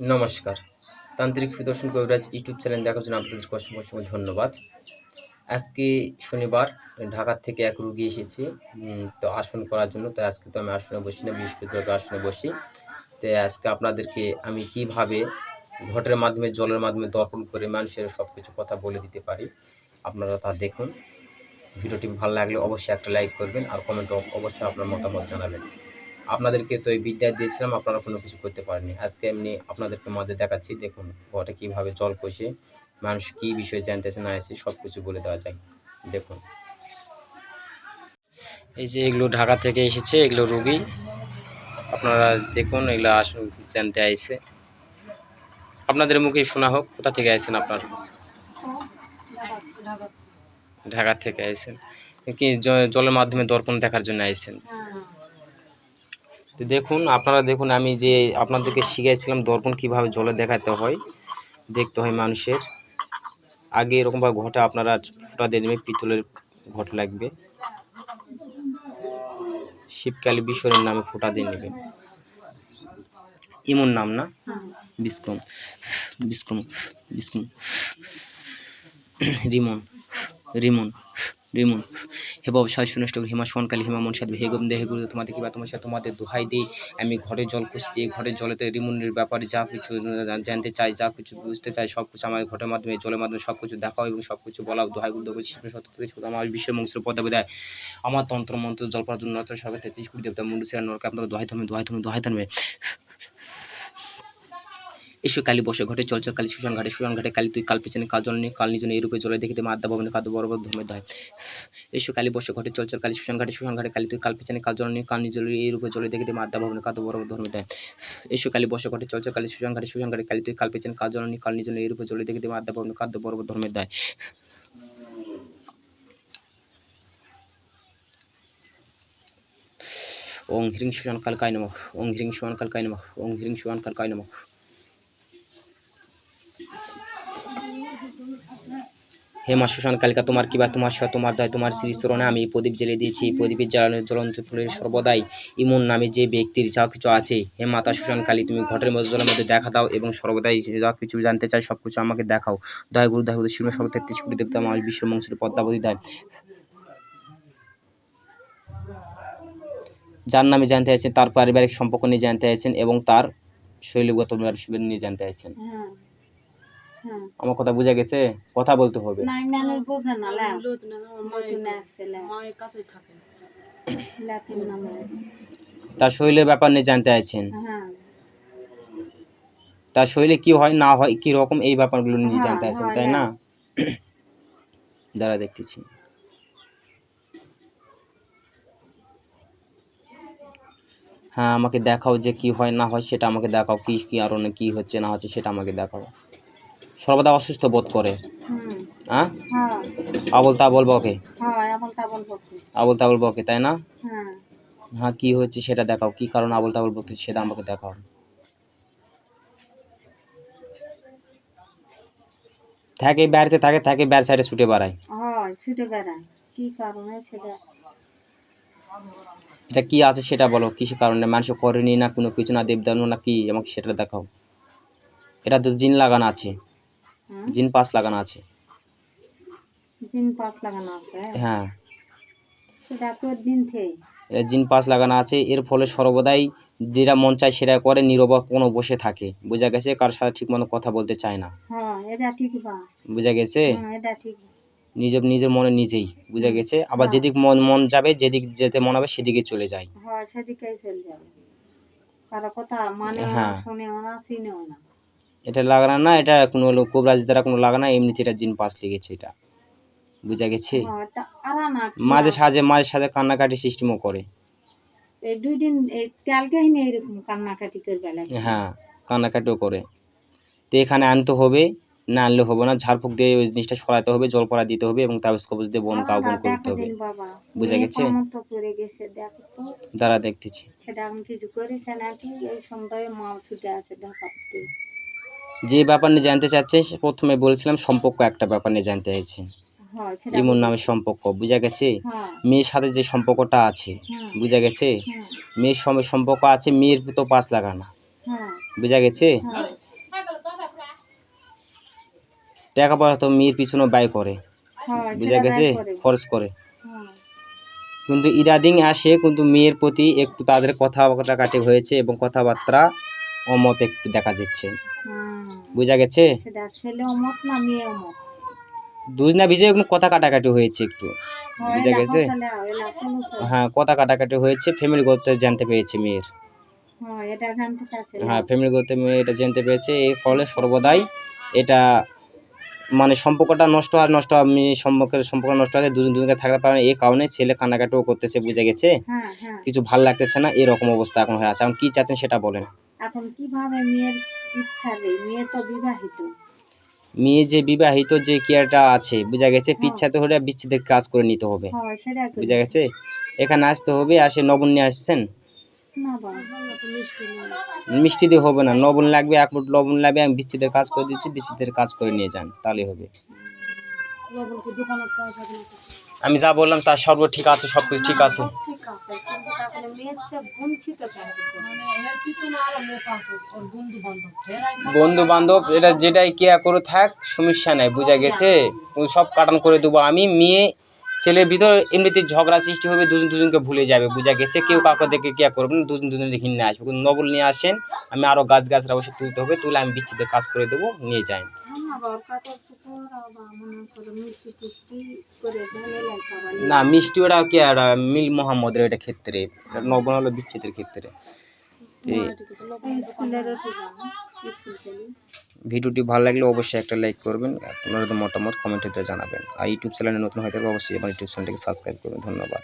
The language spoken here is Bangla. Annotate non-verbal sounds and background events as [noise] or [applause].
নমস্কার। তান্ত্রিক সুদর্শন কবিরাজ ইউটিউব চ্যানেল দেখার জন্য আপনাদের অসংখ্য অসংখ্য ধন্যবাদ। আজকে শনিবার, ঢাকা থেকে এক রুগী এসেছে তো আসন করার জন্য তো আজকে তো আমি আসনে বসি না বৃহস্পতিবার আসনে বসি। তো আজকে আপনাদেরকে আমি কীভাবে ঘটের মাধ্যমে, জলের মাধ্যমে দর্পণ করে মানুষের সব কিছু কথা বলে দিতে পারি, আপনারা তা দেখুন। ভিডিওটি ভালো লাগলে অবশ্যই একটা লাইক করবেন, আর কমেন্ট অবশ্যই আপনার মতামত জানাবেন। আপনাদেরকে তো এই বিদ্যা দিয়েছিলাম, আপনারা কোনো কিছু করতে পারেনি আজকে এমনি আপনাদেরকে মাঝে দেখাচ্ছি, দেখুন ঘটে কীভাবে জল কষে মানুষ কী বিষয়ে জানতেছে না আছে সব কিছু বলে দেওয়া যায় দেখুন। এই যে এগুলো ঢাকা থেকে এসেছে, এগুলো রুগী। আপনারা দেখুন এগুলো আসুন, জানতে আইছে। আপনাদের মুখে শোনা হোক, কোথা থেকে আইছেন আপনার? ঢাকা থেকে আইছেন। কি জলের মাধ্যমে দর্পণ দেখার জন্য আইছেন? তো দেখুন, আপনারা দেখুন, আমি যে আপনাদেরকে শিখাইছিলাম দর্পণ কীভাবে জলে দেখাতে হয়, দেখতে হয় মানুষের। আগে এরকমভাবে ঘটে আপনারা ফোটা দিয়ে দেবেন পিতলের ঘট লাগবে। শিবকালী বিশ্বরের নামে ফোটা দিয়ে নেবেন। ইমন নাম না? বিস্কুম। বিস্কুম। বিস্কুম। রিমন। রিমন। রিমন। হে বাবু সাহস সুনষ্ট হিমা সোনকালী হিমা মন সাধবে হে গোবিন্দ, হে গুরু তোমাদের কিবা তোমার সাথে তোমাদের দোহাই দিই। আমি ঘরে জল খুঁজছি এই ঘরের জলেতে রিমনের ব্যাপারে যা কিছু জানতে চাই, যা কিছু বুঝতে চাই, সব কিছু আমার ঘটের মাধ্যমে, জলের মাধ্যমে সব কিছু দেখাও এবং সব কিছু বলাও, দোহাই গুরু দেবো শিল্পের সত্য আমার বিশ্বের মংসের পদাবে দেয় আমার তন্ত্র মন্ত্র জলপার জন্য সরকার তেত্রিশ কোটি দেবতা, মুন্ডু, সিরা নরকে আপনারা দোহাই থামে দোহাই থামে দোহাই থামে। এসো কালী বসে, ঘটে চলচল কালী সুশান ঘাটে সুশান ঘাটে কালী তুই কাল পেছনে কাল জল নেই কাল নিজনে এই রূপে জলে দেখিতে মাদ্দা ভবনে কাদ বড় বড় ধর্মের দায় এসো কালী বসে, ঘটে চলচল কালী সুশান ঘাটে সুশান ঘাটে কালী তুই কাল পেছনে কাল জল কাল নিজলে এই রূপে জলে দেখিতে মাদ্দা ভবনে কাদ বড় বড় ধর্মের দায় এসো কালী বসে, ঘটে চলচল কালী সুশান ঘাটে সুশান ঘাটে কালী তুই কাল পেছনে কাল জল নেই কাল এই রূপে জলে দেখিতে মাদ্দা ভবনে কাদ বড় বড় ধর্মের দায় ওং হ্রিং সুশান কাল নমঃ, ওং হ্রিং সুশান কাল নমঃ, ওং হ্রিং সুশান কাল কায় নমঃ হে মা সুশান কালিকা, তোমার কিবা তোমার সহ তোমার দয়, তোমার শ্রী চরণে আমি প্রদীপ জ্বেলে দিয়েছি। প্রদীপের জ্বালানোর জ্বলন্ত ফুলের সর্বদাই ইমন নামে যে ব্যক্তির যা কিছু আছে, হে মাতা সুশান কালী, তুমি ঘটের মধ্যে, জলের মধ্যে দেখা দাও এবং সর্বদাই যা কিছু জানতে চাই সব কিছু আমাকে দেখাও। দয়া গুরু দয়া গুরু শিব সর্ব তেত্রিশ কোটি দেবতা আমার বিশ্ব মংসের পদ্মাবতী দেয়। যার নামে জানতে আছেন তার পারিবারিক সম্পর্ক নিয়ে জানতে আছেন এবং তার শৈলীগত নিয়ে জানতে হ্যাঁ হ্যাঁ। আমার কথা বুঝা গেছে? কথা বলতে হবে। নাই মানুষ বোঝে না লা। লোদ না আমার মায়ের নতুন আসছে লা। মায়ের থাকে। লাতিন নামে তার শরীরের ব্যাপার নিয়ে জানতে আছেন হ্যাঁ। তার শরীরে কি হয় না হয় কি রকম এই ব্যাপারগুলো নিয়ে হ্যাঁ, জানতে আছেন তাই না? [clears throat] দাঁড়া দেখতেছি। হ্যাঁ আমাকে দেখাও যে কি হয় না হয় সেটা আমাকে দেখাও। কি কি আর কি হচ্ছে না হচ্ছে সেটা আমাকে দেখাও। সর্বদা অসুস্থ বোধ করে। হ্যাঁ। আবল তাবল বকে? হ্যাঁ আবল তাবল বকে তাই না? হ্যাঁ। হ্যাঁ কি হচ্ছে সেটা দেখাও। কি কারণ আবল তাবল বকতেছে সেটা আমাকে দেখাও। থাকে বাড়িতে থাকে থাকে ব্যার সাইডে ছুটে বেড়ায়। ছুটে বেড়ায়। কি কারণে সেটা? এটা কি আছে সেটা বলো। কিসে কারণে? মানুষ করেনি না কোনো কিছু না দেবদানু না কি? আমাকে সেটা দেখাও। এটা তো জিন লাগানো আছে? জিন পাস লাগানো আছে। জিন পাস লাগানো আছে? হ্যাঁ। সেটা দিন থেকে জিন পাস লাগানো আছে এর ফলে সর্বদাই যেটা মন চায় সেটা করে নীরব কোনো বসে থাকে। বোঝা গেছে? কারোর সাথে ঠিক মতো কথা বলতে চায় না। হ্যাঁ বোঝা গেছে? হ্যাঁ নিজের নিজের মনে নিজেই বুঝা গেছে? আবার যেদিক মন মন যাবে যেদিক যেতে মন হবে সেদিকে চলে যায়। হয় সেদিকেই চলে যাবে। কারও কথা মানে হ্যাঁ। শুনেও না চিনেও না। এটা লাগানো না এটা কোনো কোবরাজ দ্বারা কোনো লাগানো এমনিতে এটা জিন পাস লেগেছে এটা। বুঝা গেছে? মাঝে সাঝে মাঝে সাঝে কান্নাকাটি সিস্টেমও করে। এই দুই দিন কালকে এরকম কান্নাকাটি হ্যাঁ কান্নাকাটিও করে। তো এখানে আনতে হবে না আনলে হবে না ঝাড়ফুঁক দিয়ে ওই জিনিসটা সরাতে হবে জল পড়া দিতে হবে এবং তাবিজ কবজ দিয়ে বন কাউ বন করতে হবে। বুঝা গেছে? দাঁড়া দেখতেছি। সেটা এখন কিছু করেছে নাকি? এই সন্ধ্যায় মা ছুটে আছে ঢাকাতে। যে ব্যাপার নিয়ে জানতে চাচ্ছে সে প্রথমে বলেছিলাম সম্পর্ক একটা ব্যাপার নিয়ে জানতে চাইছেন হয় ইমন নামের সম্পর্ক বুঝা গেছে? হ্যাঁ। মেয়ের সাথে যে সম্পর্কটা আছে হ্যাঁ। বুঝা গেছে? হ্যাঁ। মেয়ের সঙ্গে সম্পর্ক আছে মেয়ের তো পাস লাগানা। হ্যাঁ। বুঝা গেছে? হ্যাঁ। টাকা পয়সা তো মেয়ের পিছনে ব্যয় করে। হ্যাঁ বুঝা গেছে? খরচ করে। হ্যাঁ, কিন্তু ইদাদিং আসে কিন্তু মেয়ের প্রতি একটু তাদের কথাবার্তা কাটি হয়েছে এবং কথাবার্তা অমত একটু দেখা যাচ্ছে। বুঝা গেছে? অমত না দুজনা ভিজে কথা কাটাকাটি হয়েছে একটু। হয় বুঝা গেছে? হ্যাঁ কথা কাটাকাটি হয়েছে ফ্যামিলি করতে জানতে পেরেছে মেয়ের। হ্যাঁ, হ্যাঁ ফ্যামিলি করতে মেয়ে এটা জানতে পেরেছে এর ফলে সর্বদাই এটা মানে সম্পর্কটা নষ্ট হয় নষ্ট হয় মেয়ে সম্পর্কের সম্পর্ক নষ্ট হয় দুজন দুজনকে থাকতে পারে। এই কারণে ছেলে কান্নাকাটিও করতেছে বুঝে গেছে? হ্যাঁ হ্যাঁ। কিছু ভালো লাগতেছে না এরকম অবস্থা এখন হয়ে আছে। এখন কি চাচ্ছেন সেটা বলেন। এখন কীভাবে মেয়ের ইচ্ছা রে মেয়ে তো বিবাহিত। মেয়ে যে বিবাহিত যে কেয়ারটা আছে বুঝা গেছে পিচ্ছাতে হলে বিচ্ছেদের কাজ করে নিতে হবে। হয় বুঝা গেছে? এখানে আসতে হবে আসে নবন নিয়ে আসছেন? মিষ্টি দিয়ে হবে না লবণ লাগবে এক ফুট লবণ লাগবে আমি বিচ্ছেদের কাজ করে দিচ্ছি বিচ্ছেদের কাজ করে নিয়ে যান তাহলে হবে। আমি যা বললাম তার সর্ব ঠিক আছে সব কিছু ঠিক আছে। মানে বন্ধু বান্ধব এটা যেটাই কেয়া করে থাক সমস্যা নাই বুঝা গেছে? ও সব কাটান করে দেবো। আমি মেয়ে ছেলের ভিতর এমনিতে ঝগড়া সৃষ্টি হবে দুজন দুজনকে ভুলে যাবে বুঝা গেছে? কেউ কাউকে দেখে কেয়া করবে না দুজন দুজন দেখে নিয়ে আসবে। নবল নিয়ে আসেন আমি আরও গাছ গাছরা অবশ্যই তুলতে হবে তুলে আমি বিচ্ছেদের কাজ করে দেবো নিয়ে যাই। হ্যাঁ না মিষ্টি ওটা কি আর মিল মোহাম্মদের এটা ক্ষেত্রে এটা নবন হলো বিচ্ছেদের ক্ষেত্রে। ভিডিওটি ভালো লাগলে অবশ্যই একটা লাইক করবেন আপনাদের মতামত কমেন্টে জানাবেন। আর ইউটিউব চ্যানেলে নতুন হয়তো অবশ্যই আমার ইউটিউব চ্যানেলটিকে সাবস্ক্রাইব করবেন। ধন্যবাদ।